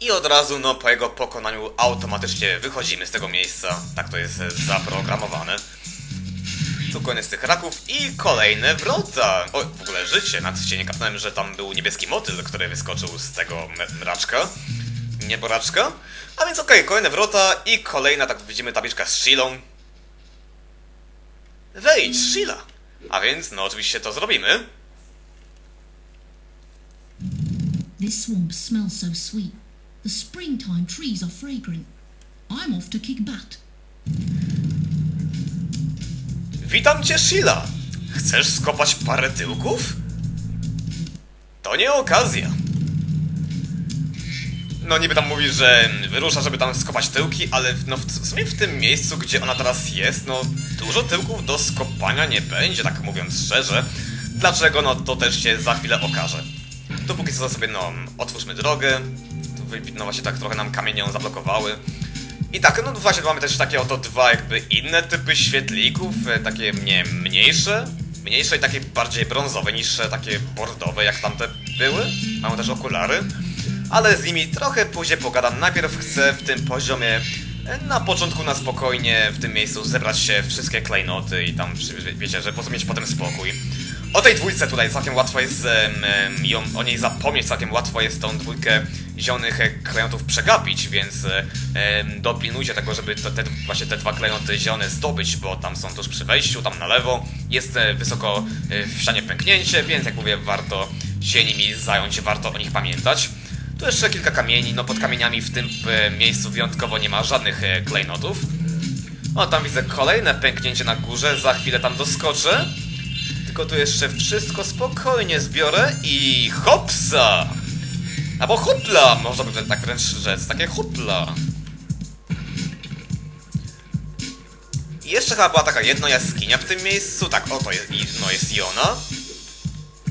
I od razu, no, po jego pokonaniu automatycznie wychodzimy z tego miejsca. Tak to jest e, zaprogramowane. Tu koniec tych raków i kolejne wrota. O, w ogóle życie. Nawet się nie kapnąłem, że tam był niebieski motyl, który wyskoczył z tego mraczka. Nieboraczka. A więc okej, kolejne wrota i kolejna, tak widzimy, tabliczka z Shilą. Wejdź, Sheila! A więc, no oczywiście to zrobimy. This swamp smells so sweet. The springtime trees are fragrant. I'm off to kick butt. Witam cię, Sheila! Chcesz skopać parę tyłków? To nie okazja. No niby tam mówi, że wyrusza, żeby tam skopać tyłki, ale no w sumie w tym miejscu, gdzie ona teraz jest, no dużo tyłków do skopania nie będzie, tak mówiąc szczerze. Dlaczego? No to też się za chwilę okaże. Tu póki co sobie, no, otwórzmy drogę. No właśnie tak trochę nam kamienie zablokowały. I tak, no właśnie mamy też takie oto dwa jakby inne typy świetlików, e, takie nie mniejsze, mniejsze i takie bardziej brązowe niż e, takie bordowe jak tamte były. Mamy też okulary, ale z nimi trochę później pogadam. Najpierw chcę w tym poziomie e, na początku na spokojnie w tym miejscu zebrać się wszystkie klejnoty i tam wiecie, że po prostu mieć potem spokój. O tej dwójce tutaj całkiem łatwo jest em, ją, o niej zapomnieć, całkiem łatwo jest tą dwójkę zielonych e, klejnotów przegapić, więc em, dopilnujcie tego, żeby te, te, właśnie te dwa klejnoty zielone zdobyć, bo tam są tuż przy wejściu, tam na lewo jest e, wysoko w ścianie pęknięcie, więc jak mówię, warto się nimi zająć, warto o nich pamiętać. Tu jeszcze kilka kamieni, no pod kamieniami w tym miejscu wyjątkowo nie ma żadnych klejnotów. O, tam widzę kolejne pęknięcie na górze, za chwilę tam doskoczę. Tylko tu jeszcze wszystko spokojnie zbiorę i hopsa! Albo hopla! Można by tak wręcz rzec, takie hopla. I jeszcze chyba była taka jedna jaskinia w tym miejscu. Tak, oto jest, no jest i ona.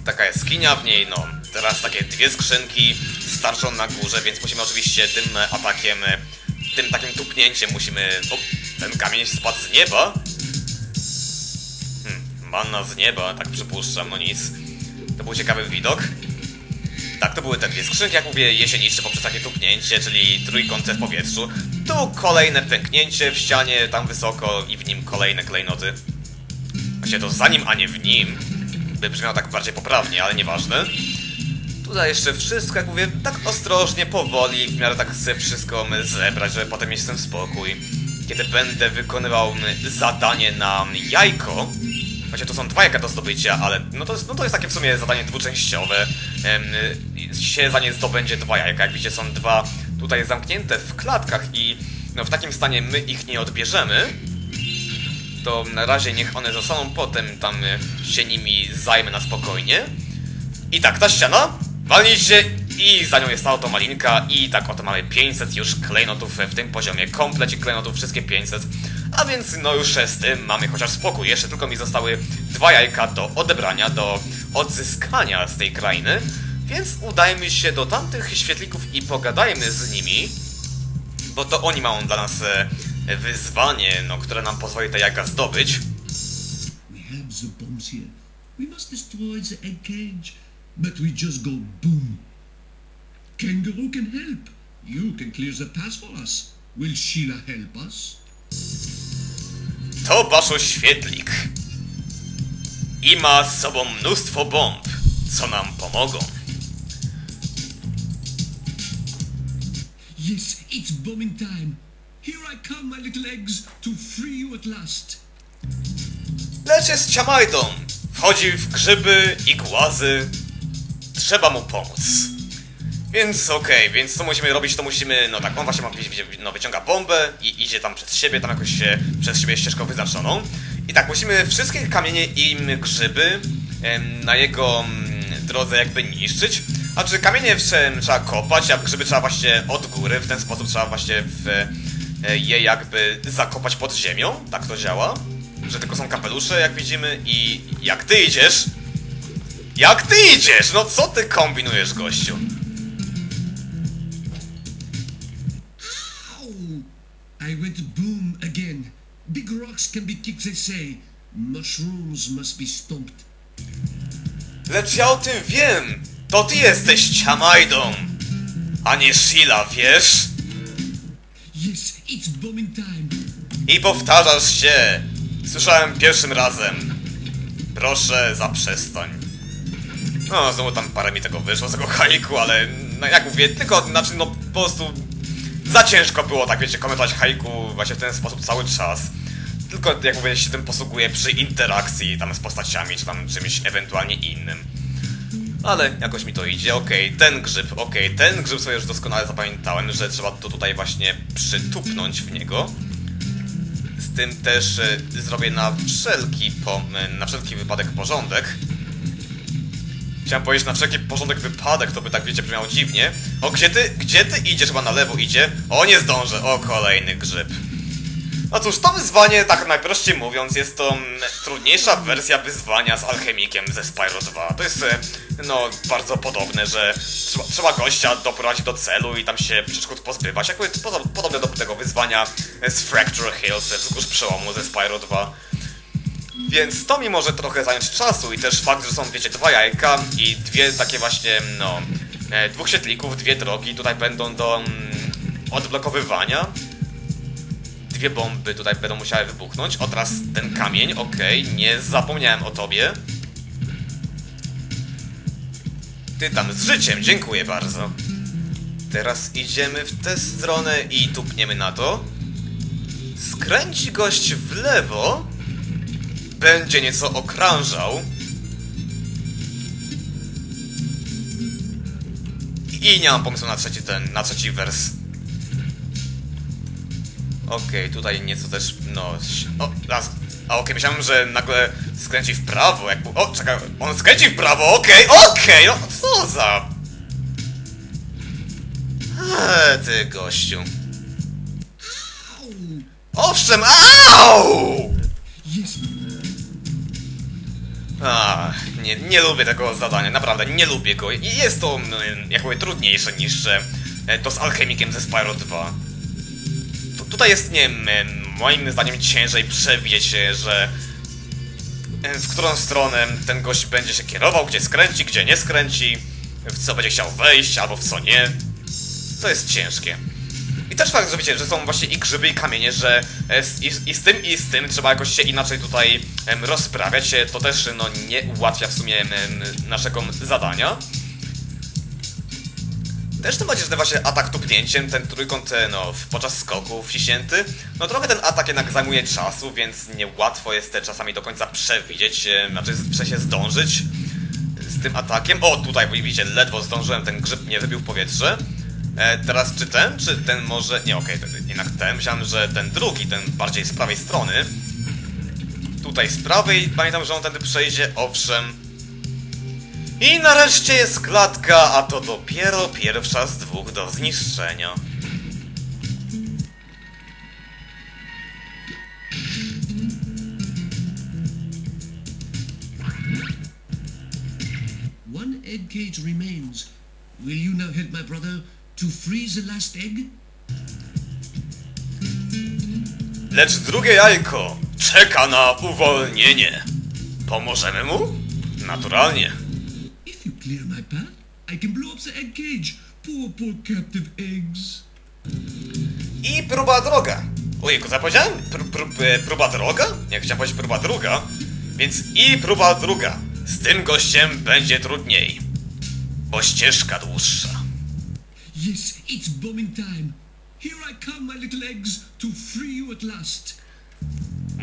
Taka jaskinia, w niej no teraz takie dwie skrzynki starczą na górze, więc musimy oczywiście tym atakiem, tym takim tupnięciem musimy... O, ten kamień spadł z nieba. Manna z nieba, tak przypuszczam, no nic. To był ciekawy widok. Tak, to były te dwie skrzynki, jak mówię, jesieniczne poprzez takie tupnięcie, czyli trójkąty w powietrzu. Tu kolejne pęknięcie w ścianie, tam wysoko i w nim kolejne klejnoty. Właściwie to za nim, a nie w nim. By brzmiało tak bardziej poprawnie, ale nieważne. Tutaj jeszcze wszystko, jak mówię, tak ostrożnie, powoli, w miarę tak chcę wszystko zebrać, żeby potem mieć tym spokój. Kiedy będę wykonywał zadanie na jajko, Właśnie to są dwa jajka do zdobycia, ale no to, jest, no to jest takie w sumie zadanie dwuczęściowe. Em, y, się za nie zdobędzie dwa jajka. Jak widzicie, są dwa tutaj zamknięte w klatkach i no, w takim stanie my ich nie odbierzemy. To na razie niech one zostaną, potem tam y, się nimi zajmę na spokojnie. I tak, ta ściana, walnijcie i za nią jest oto malinka i tak oto mamy 500 już klejnotów w tym poziomie, komplecie klejnotów, wszystkie 500. A więc no już z tym mamy chociaż spokój, jeszcze tylko mi zostały dwa jajka do odebrania, do odzyskania z tej krainy. Więc udajmy się do tamtych świetlików i pogadajmy z nimi, bo to oni mają dla nas e, wyzwanie, no, które nam pozwoli te jajka zdobyć. Go. Kangaroo can help. You can clear the pass for us. Will Sheila help us? To Baszo Świetlik. I ma z sobą mnóstwo bomb, co nam pomogą. Yes, it's bombing time. Here I come, my little eggs, to free you at last. Lecz jest Ciamajdą. Wchodzi w grzyby i głazy. Trzeba mu pomóc. Więc okej, więc co musimy robić, to musimy, no tak, on właśnie ma, no, wyciąga bombę i idzie tam przez siebie, tam jakoś się, przez siebie ścieżką wyznaczoną. I tak, musimy wszystkie kamienie i grzyby na jego mm, drodze jakby niszczyć. A czy kamienie trzeba kopać, a grzyby trzeba właśnie od góry, w ten sposób trzeba właśnie w, e, je jakby zakopać pod ziemią, tak to działa. Że tylko są kapelusze, jak widzimy, i jak ty idziesz, jak ty idziesz? No co ty kombinujesz, gościu? I went boom again. Big rocks can be kicked, they say. Mushrooms must be stomped. Lecz ja o tym wiem! To ty jesteś Ciamajdą! A nie Sheila, wiesz? Yes, it's bombing time. I powtarzasz się! Słyszałem pierwszym razem. Proszę, zaprzestań. No, znowu tam parę mi tego wyszło z tego haiku, ale no, jak mówię, tylko, znaczy, no po prostu za ciężko było, tak wiecie, komentować haiku właśnie w ten sposób cały czas. Tylko, jak mówię, się tym posługuję przy interakcji tam z postaciami, czy tam czymś ewentualnie innym. Ale jakoś mi to idzie, okej, ten grzyb, okej, ten grzyb sobie już doskonale zapamiętałem, że trzeba to tutaj właśnie przytupnąć w niego. Z tym też e, zrobię na wszelki, na wszelki wypadek porządek. Chciałem powiedzieć na wszelki porządek wypadek, to by tak wiecie brzmiało dziwnie. O, gdzie ty, gdzie ty idziesz? Chyba na lewo idzie. O, nie zdążę. O, kolejny grzyb. No cóż, to wyzwanie, tak najprościej mówiąc, jest to mm, trudniejsza wersja wyzwania z alchemikiem ze Spyro 2. To jest, e, no, bardzo podobne, że trzeba, trzeba gościa doprowadzić do celu i tam się przeszkód pozbywać. Jakby poza- podobne do tego wyzwania z Fracture Hills, ze wzgórz przełomu ze Spyro 2. Więc to mi może trochę zająć czasu i też fakt, że są, wiecie, dwa jajka i dwie takie właśnie, no, e, dwóch świetlików, dwie drogi tutaj będą do mm, odblokowywania. Dwie bomby tutaj będą musiały wybuchnąć. O, teraz ten kamień, okej, nie zapomniałem o tobie. Ty tam z życiem, dziękuję bardzo. Teraz idziemy w tę stronę i tupniemy na to. Skręci gość w lewo będzie nieco okrążał. I nie mam pomysłu na trzeci ten, na trzeci wers. Okej, tutaj nieco też, no... O, raz. A okej, myślałem, że nagle skręci w prawo, jak... O, czekaj, on skręci w prawo, okej, okej, no co za... Eee, ty gościu. Ow! Owszem, au! Yes, A, nie, nie lubię tego zadania, naprawdę, nie lubię go. I jest to, mm, jak mówię, trudniejsze niż e, to z Alchemikiem ze Spyro 2. Tu, tutaj jest, nie wiem, em, moim zdaniem ciężej przewidzieć, e, że e, w którą stronę ten gość będzie się kierował, gdzie skręci, gdzie nie skręci, w co będzie chciał wejść, albo w co nie. To jest ciężkie. Też fakt, że wiecie, że są właśnie i grzyby, i kamienie, że e, i, i z tym, i z tym trzeba jakoś się inaczej tutaj em, rozprawiać. E, To też no, nie ułatwia w sumie em, naszego zadania. Też tym bardziej, że ten właśnie atak tupnięciem, ten trójkąt e, no, podczas skoku wciśnięty, no trochę ten atak jednak zajmuje czasu, więc niełatwo jest te czasami do końca przewidzieć, znaczy sensie zdążyć z tym atakiem. O, tutaj widzicie, ledwo zdążyłem, ten grzyb mnie wybił w powietrze. E, teraz czy ten, czy ten może... Nie, okej, ten- jednak ten. Myślałem, że ten drugi, ten bardziej z prawej strony. Tutaj z prawej, pamiętam, że on tędy przejdzie, owszem. I nareszcie jest klatka, a to dopiero pierwsza z dwóch do zniszczenia. one egg cage remains. Will you now help my brother to freeze the last egg? Lecz drugie jajko czeka na uwolnienie. Pomożemy mu? Naturalnie. If you clear my path, I can blow up the egg cage. Poor, poor captive eggs. I próba droga. Ojejku, zapowiedziałem? Pr pr e, próba droga? Nie, chciałem powiedzieć próba druga. Więc i próba druga. Z tym gościem będzie trudniej. Bo ścieżka dłuższa. Yes, it's bombing time. Here I come, my little eggs, to free you at last.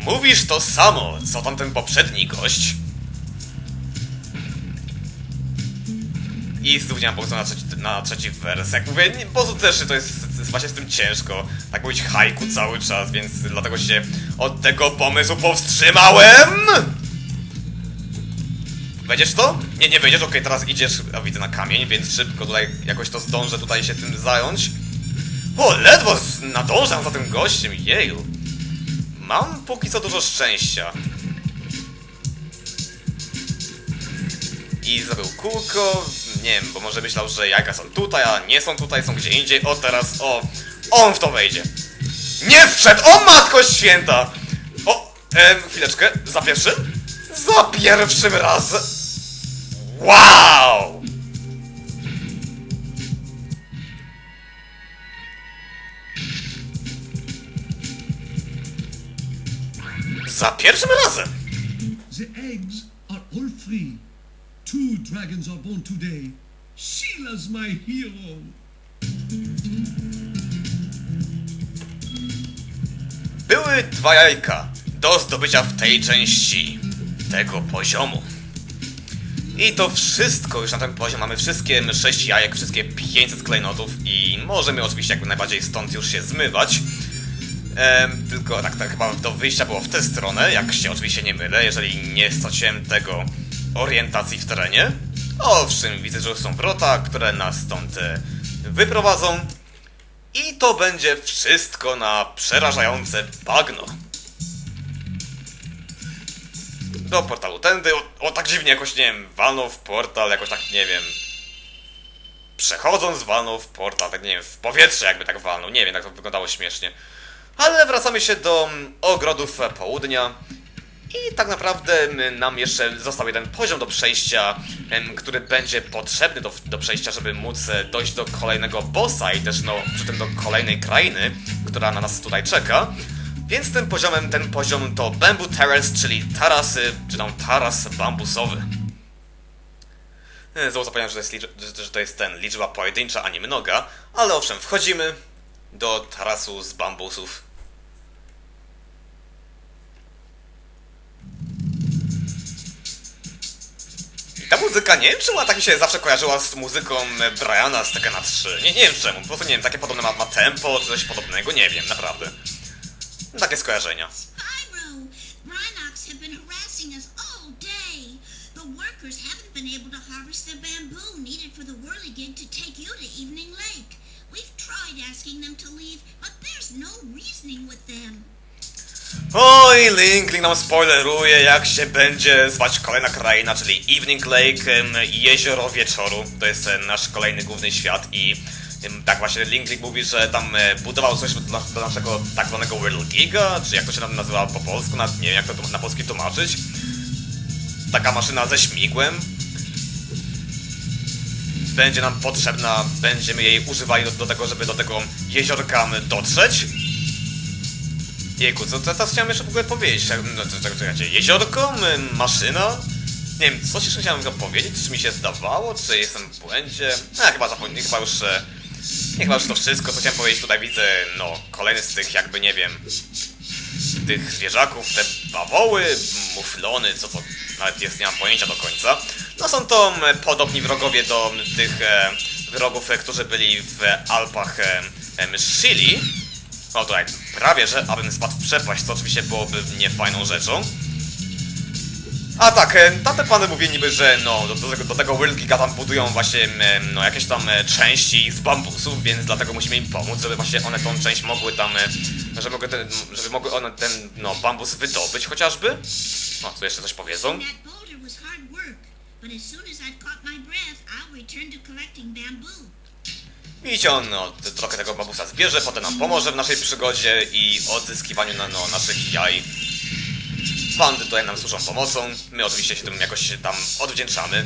Mówisz to samo, co tamten poprzedni gość. I mam pomysłu na trzeci, na trzeci wers. Jak mówię, nie, prostu też to jest, właśnie z tym ciężko. Tak mówić haiku cały czas, więc dlatego się od tego pomysłu powstrzymałem! Wejdziesz to? Nie, nie wejdziesz, okej, teraz idziesz, a widzę na kamień, więc szybko tutaj jakoś to zdążę tutaj się tym zająć. O, ledwo nadążam za tym gościem, jeju. Mam póki co dużo szczęścia. I zrobił kółko, nie wiem, bo może myślał, że jajka są tutaj, a nie są tutaj, są gdzie indziej. O, teraz, o, on w to wejdzie. Nie wszedł! O matko święta! O, em, chwileczkę, za pierwszym? Za pierwszym razem! Wow! Za pierwszym razem! The eggs are all free. Two dragons are born today. Sheila's my hero. Były dwa jajka do zdobycia w tej części tego poziomu. I to wszystko, już na ten poziom mamy wszystkie 6 jajek, wszystkie 500 klejnotów i możemy oczywiście jakby najbardziej stąd już się zmywać. Em, tylko tak, tak chyba do wyjścia było w tę stronę, jak się oczywiście nie mylę, jeżeli nie straciłem tego orientacji w terenie. Owszem, widzę, że są wrota, które nas stąd e, wyprowadzą. I to będzie wszystko na przerażające bagno. Do portalu tędy, o, o tak dziwnie jakoś, nie wiem, walnął w portal, jakoś tak, nie wiem... Przechodząc walnął w portal, tak nie wiem, w powietrze jakby tak walnął, nie wiem, tak to wyglądało śmiesznie. Ale wracamy się do mm, ogrodów południa. I tak naprawdę mm, nam jeszcze został jeden poziom do przejścia, em, który będzie potrzebny do, do przejścia, żeby móc e, dojść do kolejnego bossa i też no przy tym do kolejnej krainy, która na nas tutaj czeka. Więc tym poziomem, ten poziom to Bamboo Terrace, czyli tarasy, czy tam taras bambusowy. E, Znowu zapomniałem, że to jest, że to jest ten liczba pojedyncza, a nie mnoga, ale owszem, wchodzimy do tarasu z bambusów. Ta muzyka, nie wiem czemu, tak mi się zawsze kojarzyła z muzyką Briana z Tekkena 3. Nie, nie wiem czemu, po prostu nie wiem, takie podobne ma, ma tempo, czy coś podobnego, nie wiem, naprawdę. Takie skojarzenia. No with them. Oj, Link, Link nam spoileruje, jak się będzie zwać kolejna kraina, czyli Evening Lake, Jezioro Wieczoru. To jest e, nasz kolejny główny świat i tak właśnie Link, Link mówi, że tam e, budował coś do naszego tak zwanego Whirl Giga, czy jak to się nazywa po polsku, na, nie wiem jak to na polski tłumaczyć. Taka maszyna ze śmigłem. Będzie nam potrzebna, będziemy jej używali do, do tego, żeby do tego jeziorka dotrzeć. Jejku, co teraz chciałem jeszcze w ogóle powiedzieć? No, jeziorko, maszyna? Nie wiem, coś jeszcze chciałem powiedzieć, czy mi się zdawało, czy jestem w błędzie? A, chyba zapomniałem, chyba już... e, Nie, chyba już to wszystko, co chciałem powiedzieć, tutaj widzę, no, kolejny z tych, jakby, nie wiem, tych zwierzaków, te bawoły, muflony, co to nawet jest, nie mam pojęcia do końca. No są to m, podobni wrogowie do tych e, wrogów, e, którzy byli w Alpach e, em, Shili. No tutaj prawie, że abym spadł w przepaść, co oczywiście byłoby niefajną rzeczą. A tak, e, tamte pany mówili niby, że no, do, do, tego- do tego World Giga tam budują właśnie no, jakieś tam e, części z bambusów, więc dlatego musimy im pomóc, żeby właśnie one tą część mogły tam, e, żeby mogły ten, żeby mogły one ten, no, bambus wydobyć chociażby. No, tu jeszcze coś powiedzą. Widzicie, on no, trochę tego bambusa zbierze, potem nam pomoże w naszej przygodzie i odzyskiwaniu na, no, naszych jaj. Pandy tutaj nam służą pomocą, my oczywiście się tym jakoś tam odwdzięczamy.